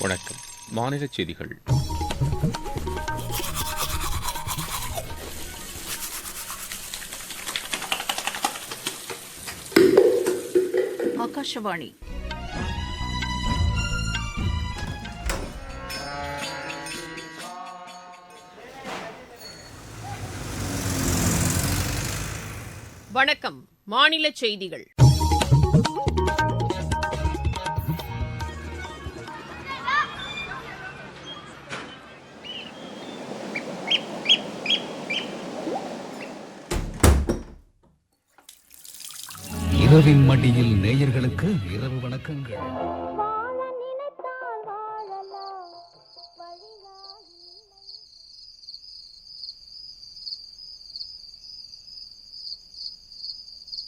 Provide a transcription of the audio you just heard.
வணக்கம். மாநில செய்திகள். ஆகாஷவாணி. வணக்கம். மாநில செய்திகள். இரவின் மடியில் நேயர்களுக்கு இரவு வணக்கங்கள்.